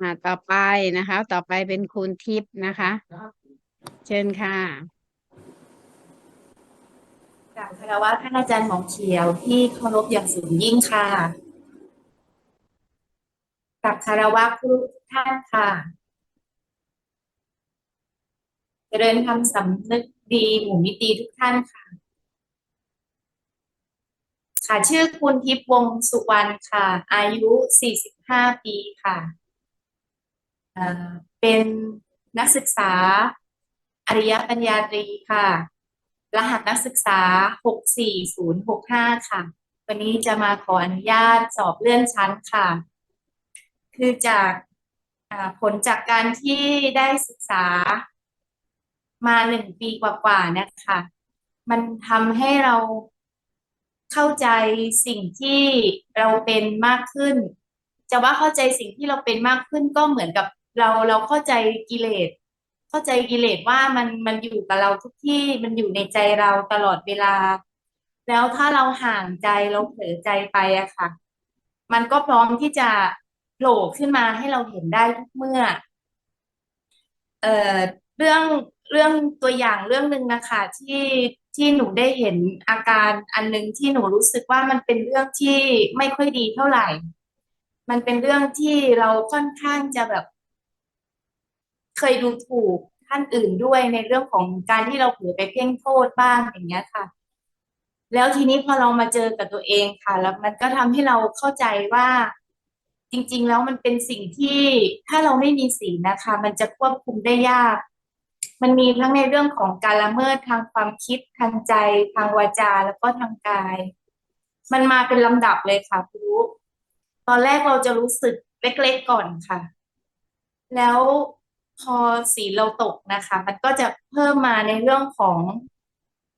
อ่าต่อไปนะคะ ต่อไปเป็นคุณทิพย์นะคะ เชิญค่ะกราบคารวะท่านอาจารย์หมองเขียวที่เคารพอย่างสูงยิ่งค่ะกราบคารวะครูทุกท่านค่ะ เจริญธรรมสำนึกดีหมู่มิตรีทุกท่านค่ะ ค่ะชื่อคุณทิพย์วงสุวรรณค่ะ อายุ 45 ปีค่ะ เป็นนักศึกษาอริยปัญญาตรีค่ะ รหัสนักศึกษา 64065 ค่ะ วันนี้จะมาขออนุญาตสอบเลื่อนชั้นค่ะ คือจากผลจากการที่ได้ศึกษามาหนึ่งปีกว่าๆนะคะ มันทำให้เราเข้าใจสิ่งที่เราเป็นมากขึ้น จะว่าเข้าใจสิ่งที่เราเป็นมากขึ้นก็เหมือนกับ เราเราเข้าใจกิเลส เข้าใจกิเลสว่ามันมันอยู่กับเราทุกที่มันอยู่ในใจเราตลอดเวลา แล้วถ้าเราห่างใจเราเผลอใจไปอะค่ะ มันก็พร้อมที่จะโผล่ขึ้นมาให้เราเห็นได้ทุกเมื่อ เอ่อเรื่องเรื่องตัวอย่างเรื่องหนึ่งนะคะที่ที่หนูได้เห็นอาการอันหนึงที่หนูรู้สึกว่ามันเป็นเรื่องที่ไม่ค่อยดีเท่าไหร่ มันเป็นเรื่องที่เราค่อนข้างจะแบบ เคยดูถูกท่านอื่นด้วยในเรื่องของการที่เราเผลอไปเพ่งโทษบ้างอย่างเงี้ยค่ะ แล้วทีนี้พอเรามาเจอกับตัวเองค่ะ แล้วมันก็ทำให้เราเข้าใจว่าจริง ๆ แล้วมันเป็นสิ่งที่ถ้าเราไม่มีศีลนะคะ มันจะควบคุมได้ยาก มันมีทั้งในเรื่องของการละเมิดทางความคิดทางใจ ทางวาจาแล้วก็ทางกาย มันมาเป็นลำดับเลยค่ะครูตอนแรกเราจะรู้สึกเล็กๆก่อนค่ะ แล้ว พอศีเราตกนะคะ มันก็จะเพิ่มมาในเรื่องของ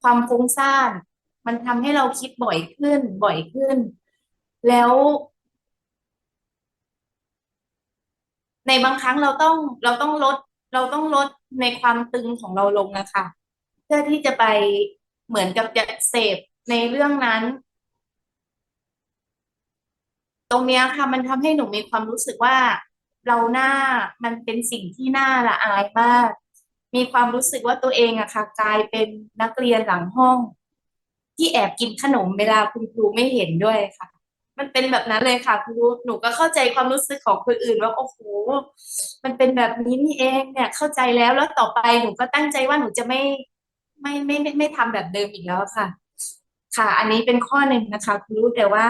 ความฟุ้งซ่าน มันทำให้เราคิดบ่อยขึ้น บ่อยขึ้น แล้ว ในบางครั้งเราต้องเราต้องลด เราต้องลดในความตึงของเราลงนะคะ เพื่อที่จะไปเหมือนกับจะเสพในเรื่องนั้น ตรงเนี้ยค่ะ มันทำให้หนูมีความรู้สึกว่า เราหน้ามันเป็นสิ่งที่น่าละอายมาก มีความรู้สึกว่าตัวเองอะค่ะกลายเป็นนักเรียนหลังห้อง ที่แอบกินขนมเวลาคุณครูไม่เห็นด้วยค่ะ มันเป็นแบบนั้นเลยค่ะครูหนูก็เข้าใจความรู้สึกของคนอื่นว่าโอ้โหมันเป็นแบบนี้นี่เองเนี่ยเข้าใจแล้วแล้วต่อไปหนูก็ตั้งใจว่าหนูจะไม่ไม่ไม่ไม่ไม่ทำแบบเดิมอีกแล้วค่ะ ค่ะ อันนี้เป็นข้อหนึ่งนะคะครูแต่ว่า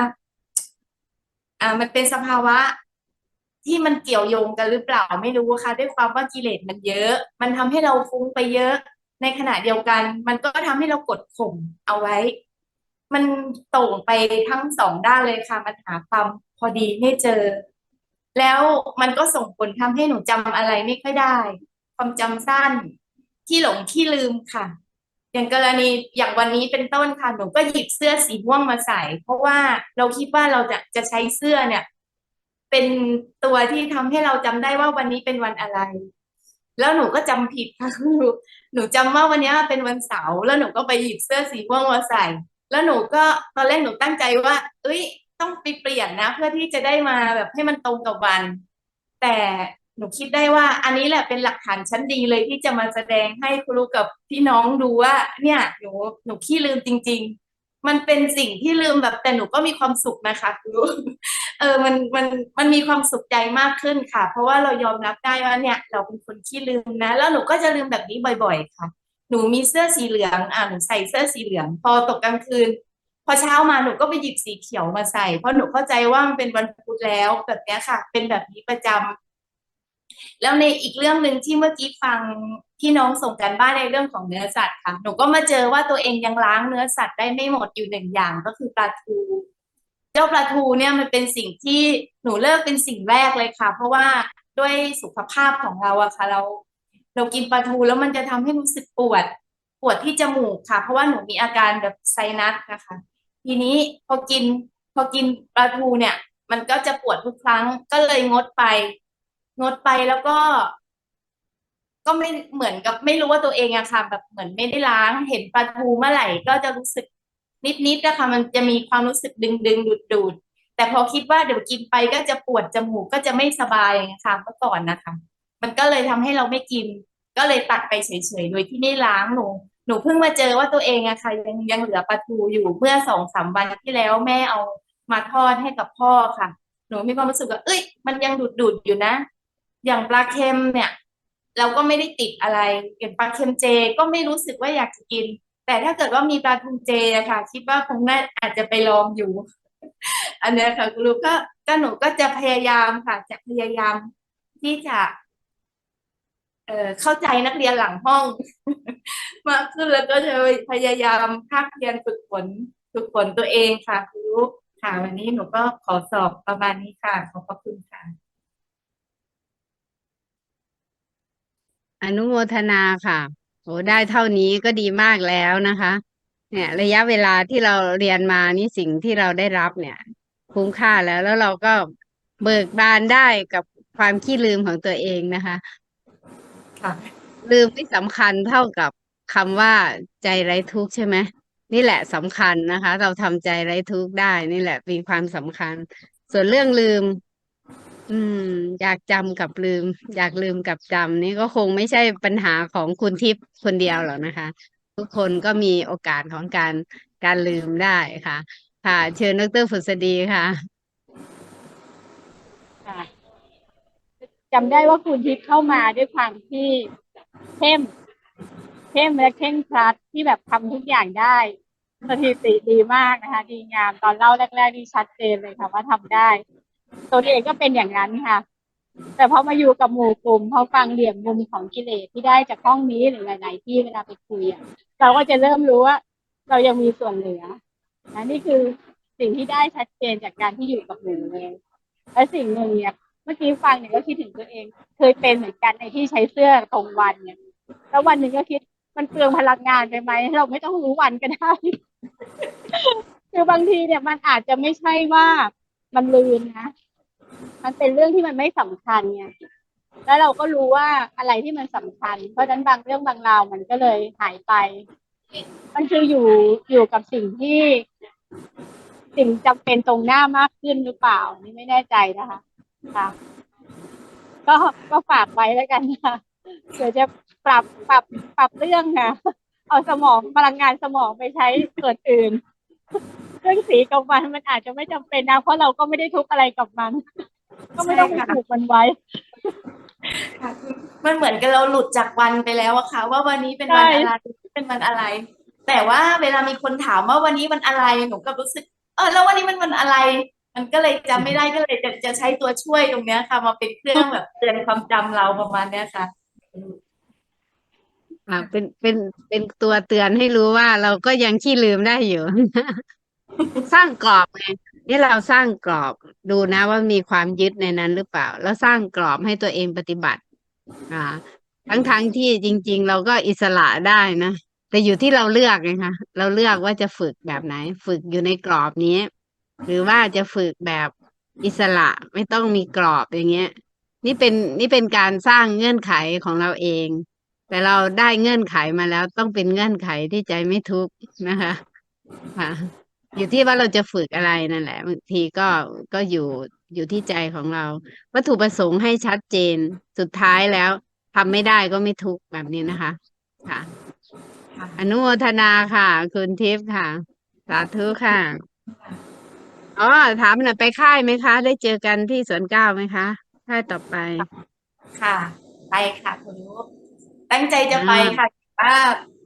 อ่ามันเป็นสภาวะ ที่มันเกี่ยวโยงกันหรือเปล่าไม่รู้ค่ะ ด้วยความว่ากิเลสมันเยอะ มันทำให้เราฟุ้งไปเยอะ ในขณะเดียวกัน มันก็ทำให้เรากดข่มเอาไว้ มันต่งไปทั้งสองด้านเลยค่ะมันหาความพอดีไม่เจอ แล้วมันก็ส่งผลทำให้หนูจำอะไรไม่ค่อยได้ ความจำสั้นขี้หลงขี้ลืมค่ะ อย่างกรณีอย่างวันนี้เป็นต้นค่ะหนูก็หยิบเสื้อสีม่วงมาใส่ เพราะว่าเราคิดว่าเราจะจะใช้เสื้อเนี่ย เป็นตัวที่ทำให้เราจำได้ว่าวันนี้เป็นวันอะไร แล้วหนูก็จำผิดค่ะครูหนูจำว่าวันนี้เป็นวันเสาร์แล้วหนูก็ไปหยิบเสื้อสีม่วงมาใส่ แล้วหนูก็ตอนแรกหนูตั้งใจว่า เอ้ย ต้องไปเปลี่ยนนะ เพื่อที่จะได้มาแบบให้มันตรงกับวัน แต่หนูคิดได้ว่าอันนี้แหละเป็นหลักฐานชั้นดีเลยที่จะมาแสดงให้ครูกับพี่น้องดูว่า เนี่ยหนูหนูขี้ลืมจริง ๆ มันเป็นสิ่งที่ลืมแบบแต่หนูก็มีความสุขนะคะครูเออมันมันมันมีความสุขใจมากขึ้นค่ะ เพราะว่าเรายอมรับได้ว่าเนี่ย เราเป็นคนขี้ลืมนะ แล้วหนูก็จะลืมแบบนี้บ่อยๆ ค่ะ หนูมีเสื้อสีเหลืองอ่าหนูใส่เสื้อสีเหลือง พอตกกลางคืน พอเช้ามาหนูก็ไปหยิบสีเขียวมาใส่ เพราะหนูเข้าใจว่ามันเป็นวันพุธแล้วแบบนี้ค่ะ เป็นแบบนี้ประจำ แล้วในอีกเรื่องหนึ่งที่เมื่อกี้ฟังพี่น้องส่งกันบ้านในเรื่องของเนื้อสัตว์ค่ะ หนูก็มาเจอว่าตัวเองยังล้างเนื้อสัตว์ได้ไม่หมดอยู่หนึ่งอย่างก็คือปลาทู เจ้าปลาทูเนี่ยมันเป็นสิ่งที่หนูเลิกเป็นสิ่งแรกเลยค่ะ เพราะว่าด้วยสุขภาพของเราอะค่ะ เรา เรากินปลาทูแล้วมันจะทำให้รู้สึกปวด ปวดที่จมูกค่ะ เพราะว่าหนูมีอาการแบบไซนัสนะคะ ทีนี้พอกินพอกินปลาทูเนี่ย มันก็จะปวดทุกครั้งก็เลยงดไป งดไปแล้วก็ ก็ไม่เหมือนกับ ไม่รู้ว่าตัวเองอะค่ะแบบเหมือนไม่ได้ล้างเห็นปลาทูเมื่อไหร่ ก็จะรู้สึกนิดๆนะคะมันจะมีความรู้สึกดึงดึงดูดดูดแต่พอคิดว่าเดี๋ยวกินไปก็จะปวดจมูกก็จะไม่สบายอย่างเงี้ยค่ะเมื่อก่อนนะคะ มันก็เลยทำให้เราไม่กิน ก็เลยตัดไปเฉยๆโดยที่ไม่ล้างหนูหนูเพิ่งมาเจอว่าตัวเองอะค่ะยังยังเหลือปลาทูอยู่เมื่อสองสามวันที่แล้วแม่เอามาทอดให้กับพ่อค่ะ หนูมีความรู้สึกว่าเอ้ย มันยังดูดดูดๆอยู่นะ อย่างปลาเค็มเนี่ย เราก็ไม่ได้ติดอะไรอย่างปลาเค็มเจ ก็ไม่รู้สึกว่าอยากจะกิน แต่ถ้าเกิดว่ามีปลาทูเจอะค่ะ คิดว่าคงน่าอาจจะไปลองอยู่ อันนี้ค่ะคุณลูกก็ก็หนูก็จะพยายามค่ะจะพยายามที่จะเอ่อเข้าใจนักเรียนหลังห้อง มากขึ้นแล้วก็จะพยายามภาคเรียนฝึกฝนฝึกฝนตัวเองค่ะครูค่ะ วันนี้หนูก็ขอสอบประมาณนี้ค่ะ ขอบพระคุณค่ะ อนุโมทนาค่ะโอ้ได้เท่านี้ก็ดีมากแล้วนะคะ เนี่ย ระยะเวลาที่เราเรียนมานี่สิ่งที่เราได้รับเนี่ย คุ้มค่าแล้ว แล้วเราก็เบิกบานได้กับความขี้ลืมของตัวเองนะคะ ค่ะ ลืมไม่สำคัญเท่ากับคำว่าใจไร้ทุกข์ใช่ไหมนี่แหละสำคัญนะคะ เราทำใจไร้ทุกข์ได้ นี่แหละมีความสำคัญ ส่วนเรื่องลืม อืม อยากจำกับลืม อยากลืมกับจำนี่ก็คงไม่ใช่ปัญหาของคุณทิพย์คนเดียวหรอกนะคะ ทุกคนก็มีโอกาสของการการลืมได้ค่ะ ค่ะ เชิญดรฝุษดีค่ะ ค่ะจำได้ว่าคุณทิพย์เข้ามาด้วยความที่เข้ม เข้มและเคร่งครัดที่แบบทำทุกอย่างได้สถิติดีมากนะคะ ดีงามตอนเล่าแรกๆนี่ชัดเจนเลยค่ะว่าทำได้ ตัวเองก็เป็นอย่างนั้นค่ะ แต่พอมาอยู่กับหมู่กลุ่มพอฟังเหลี่ยมมุมของกิเลสที่ได้จากห้องนี้หรือหลาย ๆ ที่เวลาไปคุยอะเราก็จะเริ่มรู้ว่า เรายังมีส่วนเหลือนะนี่คือสิ่งที่ได้ชัดเจนจากการที่อยู่กับหมู่เลยและสิ่งหนึ่งเนี่ยเมื่อกี้ฟังเนี่ยก็คิดถึงตัวเอง เคยเป็นเหมือนกันในที่ใช้เสื้อตรงวันเนี่ยแล้ววันหนึ่งก็คิดมันเปลืองพลังงานไปไหมเราไม่ต้องรู้วันก็ได้คือบางทีเนี่ยมันอาจจะไม่ใช่ว่ามันลืมนะ มันเป็นเรื่องที่มันไม่สำคัญไงแล้วเราก็รู้ว่าอะไรที่มันสำคัญ เพราะฉะนั้นบางเรื่องบางราวมันก็เลยหายไป มันคืออยู่อยู่กับสิ่งที่สิ่งจำเป็นตรงหน้ามากขึ้นหรือเปล่า นี่ไม่แน่ใจนะคะค่ะก็ก็ฝากไว้แล้วกันค่ะเดี๋ยวจะปรับปรับปรับเรื่องค่ะเอาสมองพลังงานสมองไปใช้ส่วนอื่น เรื่องสีกับมันมันอาจจะไม่จำเป็นนะ เพราะเราก็ไม่ได้ทุกอะไรกับมัน ก็ไม่ต้องไปใช่ค่ะผูกมันไว้ค่ะมันเหมือนกับเราหลุดจากวันไปแล้วอะค่ะ ว่าวันนี้เป็นวันใช่อะไรเป็นวันอะไร แต่ว่าเวลามีคนถามว่าวันนี้วันอะไรหนูก็รู้สึก เออแล้ววันนี้มันวันอะไร มันก็เลยจำไม่ได้ก็เลยจะจะใช้ตัวช่วยตรงเนี้ยค่ะ มาเป็นเครื่องแบบเตือนความจำเราประมาณเนี้ยค่ะ อ่าเป็นเป็นเป็นตัวเตือนให้รู้ว่าเราก็ยังขี้ลืมได้อยู่ สร้างกรอบไง นี่เราสร้างกรอบดูนะว่ามีความยึดในนั้นหรือเปล่า แล้วสร้างกรอบให้ตัวเองปฏิบัติ อ่า ทั้งทั้งที่จริง ๆ เราก็อิสระได้นะแต่อยู่ที่เราเลือกไงคะเราเลือกว่าจะฝึกแบบไหน ฝึกอยู่ในกรอบนี้ หรือว่าจะฝึกแบบอิสระไม่ต้องมีกรอบอย่างเงี้ย นี่เป็นนี่เป็นการสร้างเงื่อนไขของเราเอง แต่เราได้เงื่อนไขมาแล้วต้องเป็นเงื่อนไขที่ใจไม่ทุกข์นะคะค่ะ อยู่ที่ว่าเราจะฝึกอะไรนั่นแหละบางทีก็ก็อยู่อยู่ที่ใจของเรา วัตถุประสงค์ให้ชัดเจนสุดท้ายแล้วทำไม่ได้ก็ไม่ทุกข์แบบนี้นะคะ ค่ะค่ะอนุโมทนาค่ะ คุณทิพย์ค่ะ สาธุค่ะอ๋อถามหน่อยไปค่ายไหมคะ ได้เจอกันที่สวนเก้าไหมคะค่ายต่อไปค่ะ ไปค่ะคุณลูกตั้งใจจะไปค่ะแต่ว่า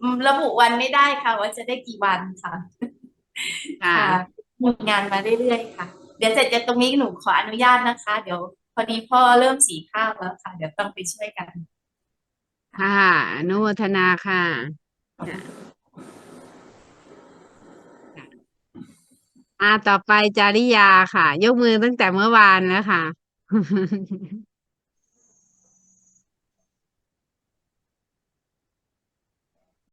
อืมระบุวันไม่ได้ค่ะ ว่าจะได้กี่วันค่ะ ค่ะค่ะมีงานมาเรื่อยๆค่ะ เดี๋ยวเสร็จจากตรงนี้หนูขออนุญาตนะคะ เดี๋ยวพอดีพ่อเริ่มสีข้าวแล้วค่ะ เดี๋ยวต้องไปช่วยกัน ค่ะอนุโมทนาค่ะค่ะอ่าต่อไปจาริยาค่ะ ยกมือตั้งแต่เมื่อวานแล้วค่ะ